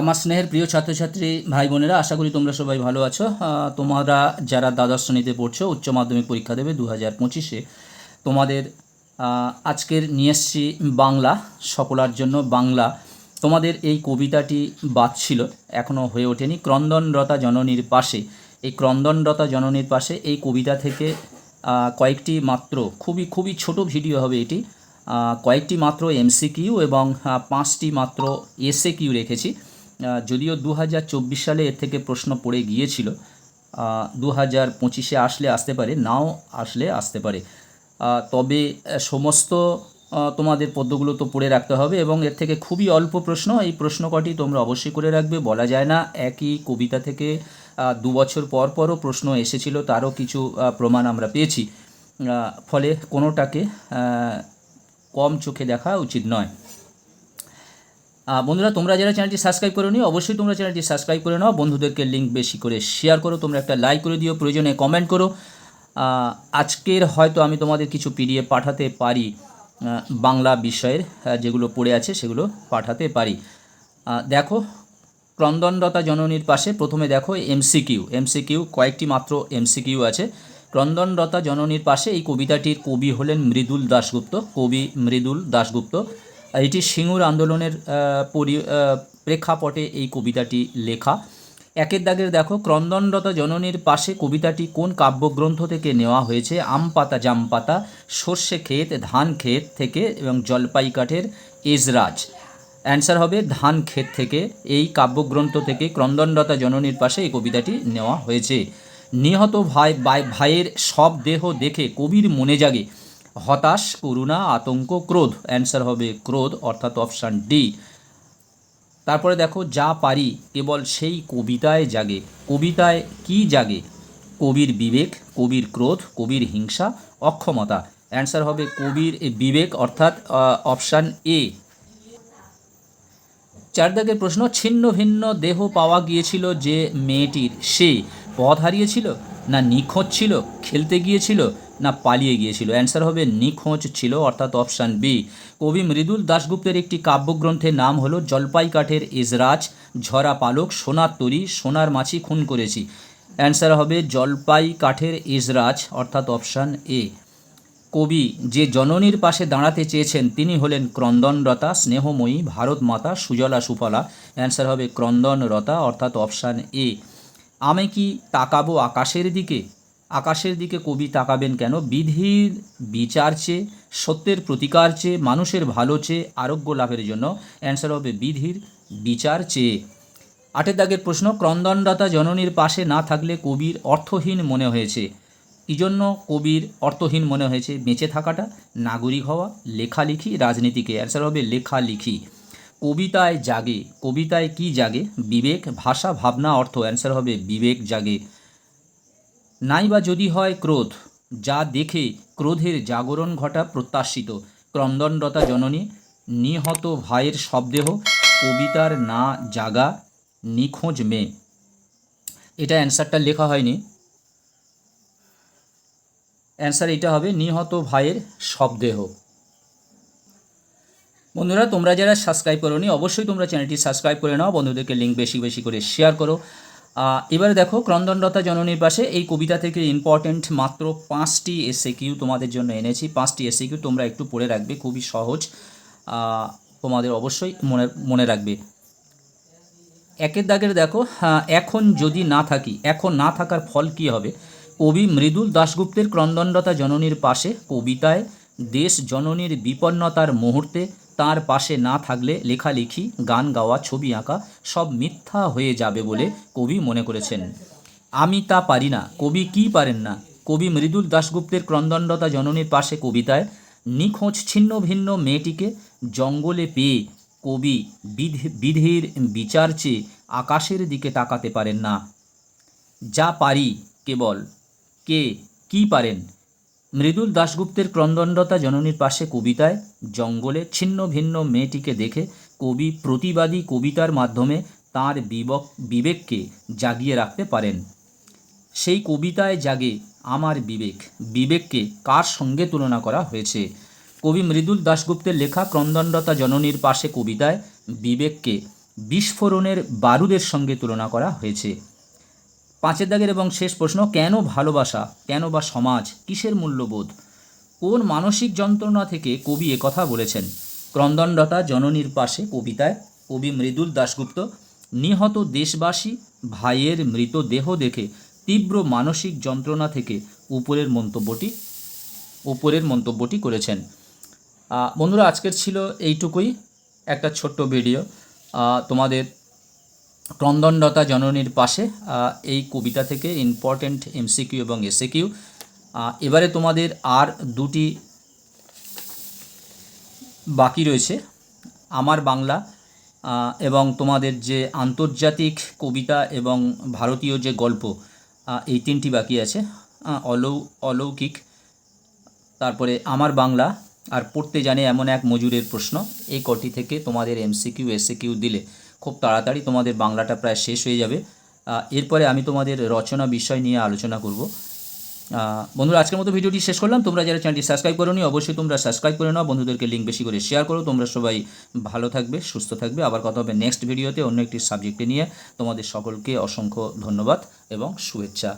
আমার স্নেহের প্রিয় ছাত্রছাত্রী ভাই বোনেরা, আশা করি তোমরা সবাই ভালো আছো। তোমরা যারা দ্বাদশ শ্রেণীতে পড়ছো, উচ্চ মাধ্যমিক পরীক্ষা দেবে দু হাজার পঁচিশে। তোমাদের আজকের নিয়ে এসছি বাংলা সকলার জন্য বাংলা। তোমাদের এই কবিতাটি বাদ ছিল এখনও হয়ে ওঠেনি। ক্রন্দনরতা জননীর পাশে, এই ক্রন্দনরতা জননীর পাশে এই কবিতা থেকে কয়েকটি মাত্র, খুবই খুবই ছোট ভিডিও হবে এটি। কয়েকটি মাত্র এমসিকিউ এবং পাঁচটি মাত্র এসএ কিউ রেখেছি। যদিও দু হাজার চব্বিশ সালে এর থেকে প্রশ্ন পড়ে গিয়েছিল দু হাজার পঁচিশে আসলে আসতে পারে, নাও আসলে আসতে পারে। তবে সমস্ত তোমাদের পদ্যগুলো তো পড়ে রাখতে হবে এবং এর থেকে খুবই অল্প প্রশ্ন, এই প্রশ্ন কটি তোমরা অবশ্যই করে রাখবে। বলা যায় না, একই কবিতা থেকে দু বছর পর পরও প্রশ্ন এসেছিল, তারও কিছু প্রমাণ আমরা পেয়েছি। ফলে কোনোটাকে কম চোখে দেখা উচিত নয়। বন্ধুরা, তোমরা যারা চ্যানেলটি সাবস্ক্রাইব করে নিও অবশ্যই তোমরা চ্যানেলটি সাবস্ক্রাইব করে নাও। বন্ধুদেরকে লিঙ্ক বেশি করে শেয়ার করো। তোমরা একটা লাইক করে দিও, প্রয়োজনে কমেন্ট করো। আজকের হয়তো আমি তোমাদের কিছু পিডিএফ পাঠাতে পারি বাংলা বিষয়ের যেগুলো পড়ে আছে সেগুলো পাঠাতে পারি। দেখো, ক্রন্দনরতা জননীর পাশে প্রথমে দেখো এমসিকিউ এমসিকিউ কয়েকটি মাত্র এমসিকিউ আছে। ক্রন্দনরতা জননীর পাশে এই কবিতাটির কবি হলেন মৃদুল দাশগুপ্ত। কবি মৃদুল দাশগুপ্ত। এটি সিঙ্গুর আন্দোলনের পরি প্রেক্ষাপটে এই কবিতাটি লেখা। একের দাগের দেখো, ক্রন্দনরত জননীর পাশে কবিতাটি কোন কাব্যগ্রন্থ থেকে নেওয়া হয়েছে? আম পাতা জাম পাতা সর্ষে ক্ষেত, ধান ক্ষেত থেকে এবং জলপাই কাঠের এজরাজ। অ্যান্সার হবে, ধান ক্ষেত থেকে, এই কাব্যগ্রন্থ থেকে ক্রন্দনরতা জননীর পাশে এই কবিতাটি নেওয়া হয়েছে। নিহত ভাই, ভাই- ভাইয়ের সব দেহ দেখে কবির মনে জাগে। হতাশ, করুণা, আতঙ্ক, ক্রোধ। অ্যান্সার হবে ক্রোধ, অর্থাৎ অপশান ডি তারপরে দেখো, যা পারি কেবল সেই কবিতায় জাগে। কবিতায় কি জাগে? কবির বিবেক, কবির ক্রোধ, কবির হিংসা, অক্ষমতা। অ্যান্সার হবে কবির বিবেক, অর্থাৎ অপশান এ চার দাগের প্রশ্ন, ছিন্ন ভিন্ন দেহ পাওয়া গিয়েছিল যে মেয়েটির সে পথ হারিয়েছিল না নিখোঁজ ছিল, খেলতে গিয়েছিল? না পালিয়ে গিয়েছিল। অ্যান্সার হবে নিখোঁজ ছিল, অর্থাৎ অপশান বি কবি মৃদুল দাশগুপ্তের একটি কাব্যগ্রন্থের নাম হলো জলপাই কাঠের এজরাজ ঝরা পালক, সোনার তরি, সোনার মাছি খুন করেছি। অ্যান্সার হবে জলপাই কাঠের এজরাজ অর্থাৎ অপশান এ কবি যে জননীর পাশে দাঁড়াতে চেয়েছেন, তিনি হলেন ক্রন্দনরতা, স্নেহময়ী ভারত মাতা সুজলা সুফলা। অ্যান্সার হবে ক্রন্দনরতা, অর্থাৎ অপশান এ আমি কি তাকাবো আকাশের দিকে? আকাশের দিকে কবি তাকাবেন কেন? বিধির বিচার চেয়ে, সত্যের প্রতিকার চেয়ে, মানুষের ভালো চেয়ে, আরোগ্য লাভের জন্য অ্যান্সার হবে বিধির বিচার চেয়ে। আটের দাগের প্রশ্ন ক্রন্দনরতা জননীর পাশে না থাকলে কবির অর্থহীন মনে হয়েছে। কী জন্য কবির অর্থহীন মনে হয়েছে বেঁচে থাকাটা, নাগরিক হওয়া, লেখালেখি, রাজনীতিকে। অ্যান্সার হবে লেখালেখি। কবিতায় জাগে। কবিতায় কি জাগে? বিবেক, ভাষা, ভাবনা, অর্থ। অ্যান্সার হবে বিবেক জাগে। নাই বা যদি হয় ক্রোধ, যা দেখে ক্রোধের জাগরণ ঘটা প্রত্যাশিত। ক্রন্দনরতা জননী, নিহত ভাইয়ের শবদেহ, কবিতার না জাগা, নিখোঁজ মেয়ে। এটা অ্যান্সারটা লেখা হয়নি। অ্যান্সার এটা হবে, নিহত ভাইয়ের শবদেহ। বন্ধুরা, তোমরা যারা সাবস্ক্রাইব করোনি, অবশ্যই তোমরা চ্যানেলটি সাবস্ক্রাইব করে নাও। বন্ধুদেরকে লিঙ্ক বেশি বেশি করে শেয়ার করো। এবারে দেখো ক্রন্দনরতা জননীর পাশে এই কবিতা থেকে ইম্পর্ট্যান্ট মাত্র পাঁচটি এসে কিউ তোমাদের জন্য এনেছি। পাঁচটি এসে কিউ তোমরা একটু পড়ে রাখবে খুবই সহজ। তোমাদের অবশ্যই মনে মনে রাখবে। একের দাগের দেখো হ্যাঁ, এখন যদি না থাকি এখন না থাকার ফল কি হবে? কবি মৃদুল দাশগুপ্তের ক্রন্দনরতা জননীর পাশে কবিতায় দেশ জননীর বিপন্নতার মুহূর্তে তার পাশে না থাকলে লেখালেখি, গান গাওয়া, ছবি আঁকা সব মিথ্যা হয়ে যাবে বলে কবি মনে করেছেন। আমি তা পারি না। কবি কি পারেন না? কবি মৃদুল দাশগুপ্তের ক্রন্দনরতা জননীর পাশে কবিতায়, নিখোঁজ ছিন্ন ভিন্ন মেয়েটিকে জঙ্গলে পেয়ে কবি বিধি, বিধির বিচার চেয়ে আকাশের দিকে তাকাতে পারেন না। যা পারি কেবল। কে কি পারেন? মৃদুল দাশগুপ্তের ক্রন্দনরতা জননীর পাশে কবিতায়, জঙ্গলে ছিন্ন ভিন্ন মেয়েটিকে দেখে কবি প্রতিবাদী কবিতার মাধ্যমে তাঁর বিবক, বিবেককে জাগিয়ে রাখতে পারেন। সেই কবিতায় জাগে আমার বিবেক, বিবেককে কার সঙ্গে তুলনা করা হয়েছে? কবি মৃদুল দাশগুপ্তের লেখা ক্রন্দনরতা জননীর পাশে কবিতায়, বিবেককে বিস্ফোরণের বারুদের সঙ্গে তুলনা করা হয়েছে। পাঁচের দাগের এবং শেষ প্রশ্ন, কেন ভালোবাসা, কেন বা সমাজ, কিসের মূল্যবোধ? কোন মানসিক যন্ত্রণা থেকে কবি কথা বলেছেন? ক্রন্দনরতা জননীর পাশে কবিতায়, কবি মৃদুল দাশগুপ্ত, নিহত দেশবাসী, ভাইয়ের মৃতদেহ দেখে তীব্র মানসিক যন্ত্রণা থেকে উপরের মন্তব্যটি উপরের মন্তব্যটি করেছেন। বন্ধুরা, আজকের ছিল এইটুকুই। একটা ছোট্ট ভিডিও। তোমাদের ক্রন্দনরতা জননীর পাশে এই কবিতা থেকে ইম্পর্টেন্ট এমসিকিউ এবং এসএকিউ এবারে তোমাদের আর দুটি বাকি রয়েছে, আমার বাংলা এবং তোমাদের যে আন্তর্জাতিক কবিতা এবং ভারতীয় যে গল্প এই তিনটি বাকি আছে অলৌ, অলৌকিক, তারপরে আমার বাংলা, আর পড়তে জানে এমন এক মজুরের প্রশ্ন এই কটি থেকে তোমাদের এমসিকিউ এসএকিউ দিলে। খুব তাড়াতাড়ি তোমাদের বাংলাটা প্রায় শেষ হয়ে যাবে। এরপরে আমি তোমাদের রচনা বিষয় নিয়ে আলোচনা করব। বন্ধুরা, আজকের মতো ভিডিওটি শেষ করলাম। তোমরা যারা চ্যানেলটি সাবস্ক্রাইব করো অবশ্যই তোমরা সাবস্ক্রাইব করে নাও। বন্ধুদেরকে লিঙ্ক বেশি করে শেয়ার করো। তোমরা সবাই ভালো থাকবে, সুস্থ থাকবে। আবার কথা হবে নেক্সট ভিডিওতে অন্য একটি সাবজেক্টে নিয়ে। তোমাদের সকলকে অসংখ্য ধন্যবাদ এবং শুভেচ্ছা।